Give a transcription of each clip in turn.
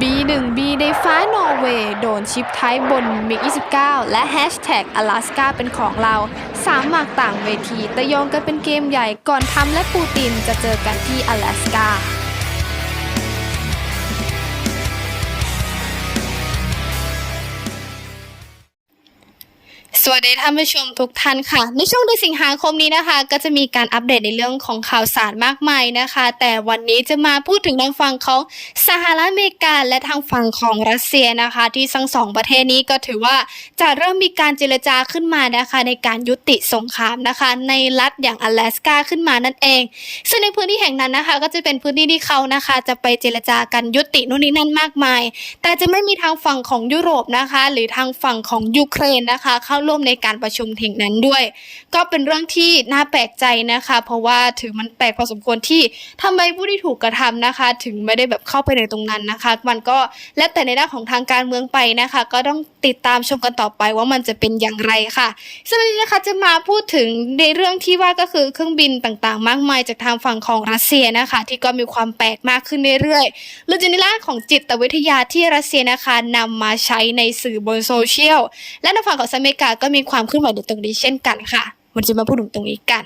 B1B ในฟ้านอร์เวย์โดนชิปไทยบนมิก29 และแฮชแท็กอลาสกาเป็นของเรา สามหมากต่างเวทีตะโยงกันเป็นเกมใหญ่ก่อนทำและปูตินจะเจอกันที่อลาสกา สวัสดีท่านผู้ชมทุกท่านค่ะ ในช่วงเดือนสิงหาคมนี้นะคะ ก็จะมีการอัปเดตในเรื่องของข่าวสารมากมายนะคะ แต่วันนี้จะมาพูดถึงทางฝั่งของสหรัฐอเมริกา และทางฝั่งของรัสเซียนะคะ ที่ทั้งสองประเทศนี้ก็ถือว่าจะเริ่มมีการเจรจาขึ้นมานะคะ ในการยุติสงครามนะคะ ในรัฐอย่างอลาสกาขึ้นมานั่นเอง ซึ่งในพื้นที่แห่งนั้นนะคะ ก็จะเป็นพื้นที่ที่เขานะคะ จะไปเจรจากันยุตินู่นนี่นั่นมากมาย แต่จะไม่มีทางฝั่งของยุโรปนะคะ หรือทางฝั่งของยูเครนนะคะเข้าร่วมในการประชุมถึงนั้นด้วย ก็เป็นเรื่องที่น่าแปลกใจนะคะ เพราะว่าถือมันแปลกพอสมควรที่ทำไมผู้ที่ถูกกระทำนะคะ ถึงไม่ได้แบบเข้าไปในตรงนั้นนะคะ มันก็แล้วแต่ในด้านของทางการเมืองไปนะคะ ก็ต้องติดตามชมกันต่อไปว่ามันจะเป็นอย่างไรค่ะซึ่งวันนี้นะคะจะมาพูดถึงในเรื่องที่ว่าก็คือเครื่องบินต่างๆ มากมายจากทางฝั่งของรัสเซียนะคะ ที่ก็มีความแปลกมากขึ้นเรื่อยๆหรือจะในด้านของจิตวิทยาที่รัสเซียนะคะนำมาใช้ในสื่อบนโซเชียลและในฝั่งของสหรัฐอเมริกาก็มีความเคลื่อนไหวในตรงนี้เช่นกันค่ะ มันจะมาพูดถึงตรงนี้กัน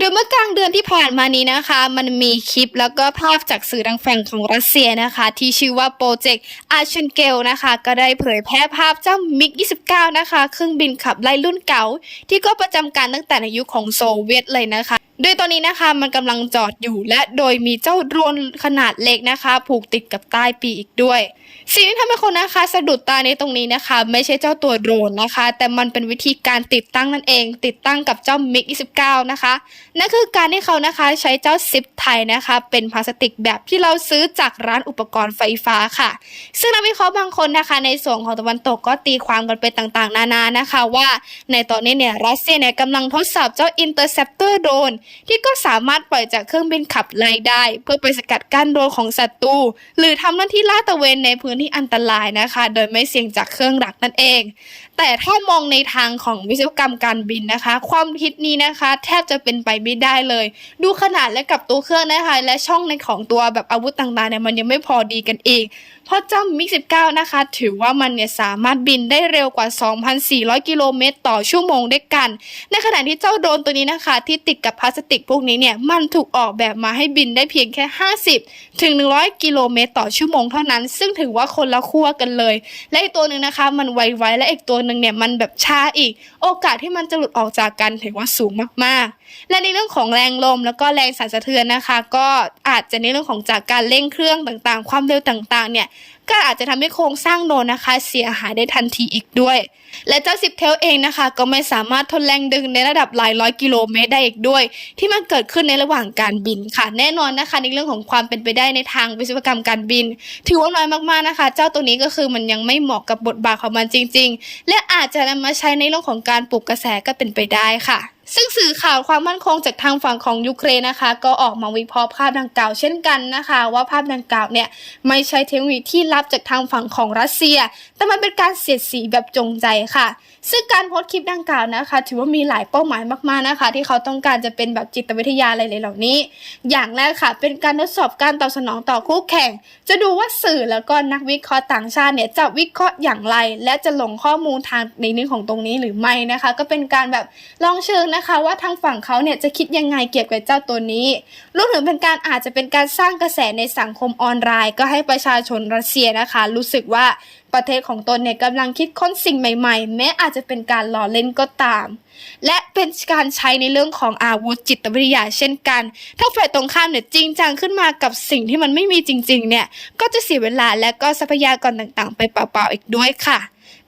โดยเมื่อกลางเดือนที่ผ่านมานี้นะคะ มันมีคลิปแล้วก็ภาพจากสื่อทางฝั่งของรัสเซียนะคะ ที่ชื่อว่าโปรเจกต์อาชนเกลนะคะ ก็ได้เผยแพร่ภาพเจ้ามิก 29 นะคะ เครื่องบินขับไล่รุ่นเก่า ที่ก็ประจำการตั้งแต่ในยุคของโซเวียตเลยนะคะโดยตอนนี้นะคะมันกำลังจอดอยู่และโดยมีเจ้าโดรนขนาดเล็กนะคะ ผูกติดกับใต้ปีกอีกด้วย สิ่งที่ทำให้คนนะคะ สะดุดตาในตรงนี้นะคะ ไม่ใช่เจ้าตัวโดรนนะคะ แต่มันเป็นวิธีการติดตั้งนั่นเอง ติดตั้งกับเจ้ามิก 29 นะคะนั่นคือการที่เขานะคะใช้เจ้าซิปไทยนะคะ เป็นพลาสติกแบบที่เราซื้อจากร้านอุปกรณ์ไฟฟ้าค่ะ ซึ่งนักวิเคราะห์บางคนนะคะ ในส่วนของตะวันตกก็ตีความกันไปต่างๆ นานานะคะ ว่าในตอนนี้เนี่ยรัสเซียเนี่ยกำลังทดสอบเจ้า Interceptor โดนที่ก็สามารถปล่อยจากเครื่องบินขับไล่ได้ เพื่อไปสกัดกั้นโดรนของศัตรูหรือทำหน้าที่ลาดตระเวนในพื้นที่อันตรายนะคะ โดยไม่เสี่ยงจากเครื่องดักนั่นเอง แต่ถ้ามองในทางของวิศวกรรมการบินนะคะ ความคิดนี้นะคะ แทบจะเป็นไปไม่ได้เลย ดูขนาดและกับตัวเครื่องนะคะ และช่องในของตัวแบบอาวุธต่างๆเนี่ยมันยังไม่พอดีกันเอง เพราะเจ้ามิก 19 นะคะ ถือว่ามันเนี่ยสามารถบินได้เร็วกว่า 2,400 กิโลเมตรต่อชั่วโมงด้วยกัน ในขณะที่เจ้าโดรนตัวนี้นะคะ ที่ติดกับพลาสติกพวกนี้เนี่ยมันถูกออกแบบมาให้บินได้เพียงแค่ 50 ถึง 100 กิโลเมตรต่อชั่วโมงเท่านั้น ซึ่งถือว่าคนละขั้วกันเลย และอีกตัวหนึ่งนะคะ มันไวๆและอีกตัวหนึ่งเนี่ยมันแบบช้าอีก โอกาสที่มันจะหลุดออกจากกันถือว่าสูงมากๆ และในเรื่องของแรงลมแล้วก็แรงสั่นสะเทือนนะคะ ก็อาจจะในเรื่องของจากการเร่งเครื่องต่างๆ ความเร็วต่างๆเนี่ยก็อาจจะทำให้โครงสร้างโดนนะคะ เสียหายได้ทันทีอีกด้วย และเจ้าสิบเทลเองนะคะ ก็ไม่สามารถทนแรงดึงในระดับหลายร้อยกิโลเมตรได้อีกด้วย ที่มันเกิดขึ้นในระหว่างการบินค่ะ แน่นอนนะคะในเรื่องของความเป็นไปได้ในทางวิศวกรรมการบิน ถือว่าน้อยมากๆนะคะ เจ้าตัวนี้ก็คือมันยังไม่เหมาะกับบทบาทของมันจริง ๆ และอาจจะนำมาใช้ในเรื่องของการปลุกกระแสก็เป็นไปได้ค่ะ ซึ่งสื่อข่าวความมั่นคงจากทางฝั่งของยูเครนนะคะ ก็ออกมาวิเคราะห์ภาพดังกล่าวเช่นกันนะคะ ว่าภาพดังกล่าวเนี่ยไม่ใช่เทคโนโลยีที่รับจากทางฝั่งของรัสเซีย แต่มันเป็นการเสียดสีแบบจงใจค่ะ ซึ่งการโพสต์คลิปดังกล่าวนะคะ ถือว่ามีหลายเป้าหมายมากๆนะคะ ที่เขาต้องการจะเป็นแบบจิตวิทยาอะไรเหล่านี้ อย่างแรกค่ะ เป็นการทดสอบการตอบสนองต่อคู่แข่ง จะดูว่าสื่อแล้วก็นักวิเคราะห์ต่างชาติเนี่ยจะวิเคราะห์อย่างไร และจะหลงข้อมูลทางในนี้ของตรงนี้หรือไม่นะคะ ก็เป็นการแบบลองเชิงนะนะคะว่าทางฝั่งเขาเนี่ยจะคิดยังไงเกี่ยวกับเจ้าตัวนี้รวมถึงเป็นการอาจจะเป็นการสร้างกระแสในสังคมออนไลน์ ก็ให้ประชาชนรัสเซียนะคะ รู้สึกว่าประเทศของตนเนี่ยกำลังคิดค้นสิ่งใหม่ๆ แม้อาจจะเป็นการล้อเล่นก็ตาม และเป็นการใช้ในเรื่องของอาวุธจิตวิทยาเช่นกัน ถ้าฝ่ายตรงข้ามเนี่ยจริงจังขึ้นมากับสิ่งที่มันไม่มีจริงๆเนี่ยก็จะเสียเวลาและก็ทรัพยากรต่างๆ ไปเปล่าๆอีกด้วยค่ะ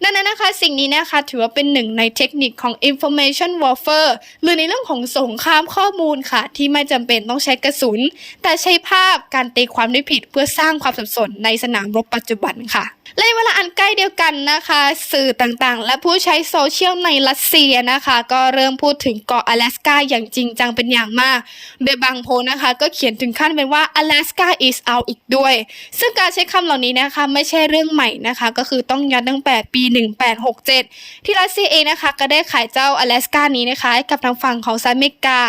ดังนั้นนะคะสิ่งนี้นะคะถือว่าเป็นหนึ่งในเทคนิคของ information warfare หรือในเรื่องของสงครามข้อมูลค่ะ ที่ไม่จำเป็นต้องใช้กระสุน แต่ใช้ภาพการตีความได้ผิดเพื่อสร้างความสับสนในสนามรบปัจจุบันค่ะและในเวลาอันใกล้เดียวกันนะคะ สื่อต่างๆ และผู้ใช้โซเชียลในรัสเซียนะคะ ก็เริ่มพูดถึงเกาะอลาสกาอย่างจริงจังเป็นอย่างมาก โดยบางโพนะคะ ก็เขียนถึงขั้นเป็นว่า Alaska is out อีกด้วย ซึ่งการใช้คำเหล่านี้นะคะ ไม่ใช่เรื่องใหม่นะคะ ก็คือต้องย้อนตั้งแต่ปี1867 ที่รัสเซียเองนะคะ ก็ได้ขายเจ้าอลาสกานี้นะคะให้กับทางฝั่งของสหรัฐอเมริกา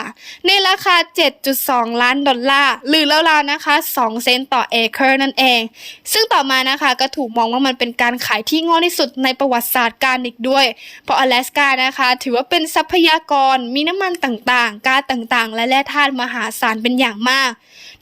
ในราคา 7.2 ล้านดอลลาร์ หรือราวๆนะคะ 2 เซนต์ต่อเอเคอร์นั่นเอง ซึ่งต่อมานะคะก็ถูกมองว่ามันเป็นการขายที่ง่ที่สุดในประวัติศาสตร์การอีกด้วย เพราะอลาสกานะคะ ถือว่าเป็นทรัพยากรมีน้ำมันต่างๆก๊าซต่างๆ และแร่ธาตุมหาศาลเป็นอย่างมาก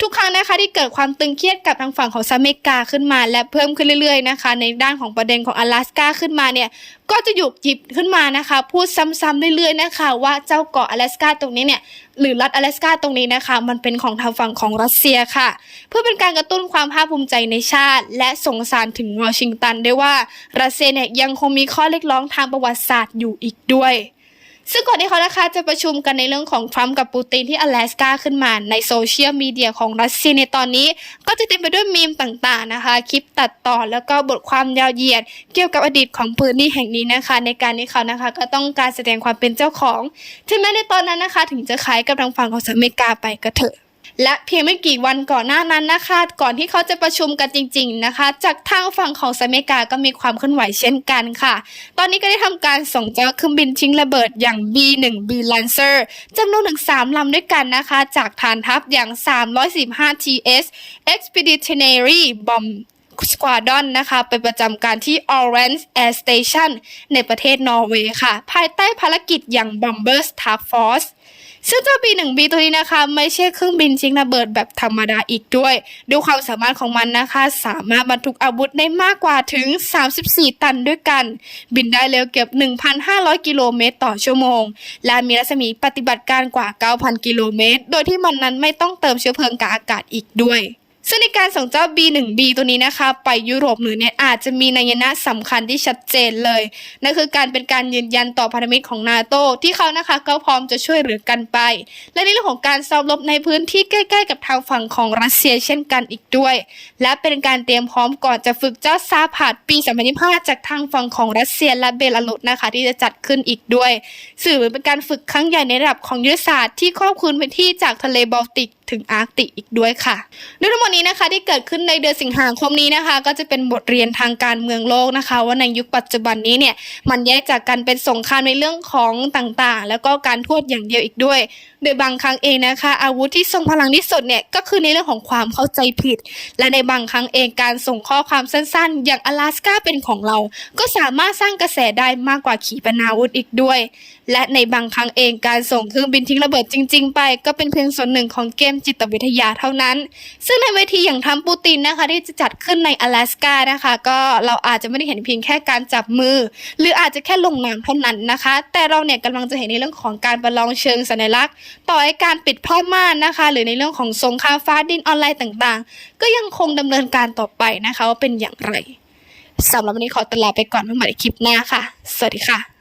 ทุกครั้งนะคะที่เกิดความตึงเครียดกับทางฝั่งของสหรัฐอเมริกาขึ้นมา และเพิ่มขึ้นเรื่อยๆนะคะ ในด้านของประเด็นของอลาสกาขึ้นมาเนี่ยก็จะหยุกหยิบขึ้นมานะคะ พูดซ้ำๆเรื่อยๆนะคะว่าเจ้าเกาะอลาสกาตรงนี้เนี่ยหรือรัฐอลาสกาตรงนี้นะคะ มันเป็นของทางฝั่งของรัสเซียค่ะ เพื่อเป็นการกระตุ้นความภาคภูมิใจในชาติ และส่งสารถึงวอชิงตันด้วยว่ารัสเซียเนี่ยยังคงมีข้อเรียกร้องทางประวัติศาสตร์อยู่อีกด้วย ซึ่งก่อนที่เขานะคะจะประชุมกันในเรื่องของทรัมป์กับปูตินที่อลาสกาขึ้นมาในโซเชียลมีเดียของรัสเซียในตอนนี้ ก็จะเต็มไปด้วยมีมต่างๆนะคะ คลิปตัดต่อแล้วก็บทความยาวเหยียด เกี่ยวกับอดีตของพื้นที่แห่งนี้นะคะ ในการที่เขานะคะ ก็ต้องการแสดงความเป็นเจ้าของ ถึงแม้ในตอนนั้นนะคะ ถึงจะคล้ายกับทางฝั่งของสหรัฐอเมริกาไปก็เถอะ และเพียงไม่กี่วันก่อนหน้านั้นนะคะ ก่อนที่เขาจะประชุมกันจริง ๆนะคะ จากทางฝั่งของสหรัฐอเมริกาก็มีความเคลื่อนไหวเช่นกันค่ะ ตอนนี้ก็ได้ทำการส่งเจ้าเครื่องบินชิงระเบิดอย่าง B1B Lancer จำนวนถึง3ลำด้วยกันนะคะ จากฐานทัพอย่าง 315 TS Expeditionary Bomb Squadron นะคะไปประจำการที่ Orange Air Station ในประเทศนอร์เวย์ค่ะ ภายใต้ภารกิจอย่าง Bombers Task Force ซึ่งเจ้า B1B ตัวนี้นะคะ ไม่ใช่เครื่องบินชิงระเบิดแบบธรรมดาอีกด้วย ด้วยความสามารถของมันนะคะ สามารถบรรทุกอาวุธได้มากกว่าถึง 34 ตันด้วยกัน บินได้เร็วเกือบ 1,500 กิโลเมตรต่อชั่วโมง และมีรัศมีปฏิบัติการกว่า 9,000 กิโลเมตร โดยที่มันนั้นไม่ต้องเติมเชื้อเพลิงกากอากาศอีกด้วย ซึ่งในการส่งเจ้า B1B ตัวนี้นะคะ ไปยุโรปเหนือเนี่ยอาจจะมีนัยยะสำคัญที่ชัดเจนเลย นั่นคือการเป็นการยืนยันต่อพันธมิตรของนาโตที่เขานะคะก็พร้อมจะช่วยเหลือกันไป และในเรื่องของการซ้อมรบในพื้นที่ใกล้ ๆ กับทางฝั่งของรัสเซียเช่นกันอีกด้วย และเป็นการเตรียมพร้อมก่อนจะฝึกเจ้าซาพาดปี 2025 จากทางฝั่งของรัสเซียและเบลารุสนะคะ ที่จะจัดขึ้นอีกด้วย สื่อเหมือนเป็นการฝึกครั้งใหญ่ในระดับของยุทธศาสตร์ที่ครอบคลุมพื้นที่จากทะเลบอลติก ถึงอาร์กติกอีกด้วยค่ะด้วยทั้งหมดนี้นะคะที่เกิดขึ้นในเดือนสิงหาคมนี้นะคะ ก็จะเป็นบทเรียนทางการเมืองโลกนะคะ ว่าในยุคปัจจุบันนี้เนี่ยมันแยกจากกันเป็นสงครามในเรื่องของต่างๆ แล้วก็การทูตอย่างเดียวอีกด้วย โดยบางครั้งเองนะคะ อาวุธที่ทรงพลังที่สุดเนี่ยก็คือในเรื่องของความเข้าใจผิด และในบางครั้งเองการส่งข้อความสั้นๆ อย่างอลาสกาเป็นของเรา ก็สามารถสร้างกระแสได้มากกว่าขีปนาวุธอีกด้วย และในบางครั้งเองการส่งเครื่องบินทิ้งระเบิดจริง ๆ ไป ก็เป็นเพียงส่วนหนึ่งของเกมจิตวิทยาเท่านั้น ซึ่งในเวทีอย่างทรัมปูตินนะคะที่จะจัดขึ้นในอลาสกานะคะ ก็เราอาจจะไม่ได้เห็นเพียงแค่การจับมือ หรืออาจจะแค่ลงนามเท่านั้นนะคะ แต่เราเนี่ยกำลังจะเห็นในเรื่องของการประลองเชิงสัญลักษณ์ ต่อให้การปิดพม่านนะคะ หรือในเรื่องของสงครามฟ้าดินออนไลน์ต่างๆ ก็ยังคงดำเนินการต่อไปนะคะว่าเป็นอย่างไรสำหรับวันนี้ขอตลาไปก่อนเพื่อมาในคลิปหน้าค่ะ สวัสดีค่ะ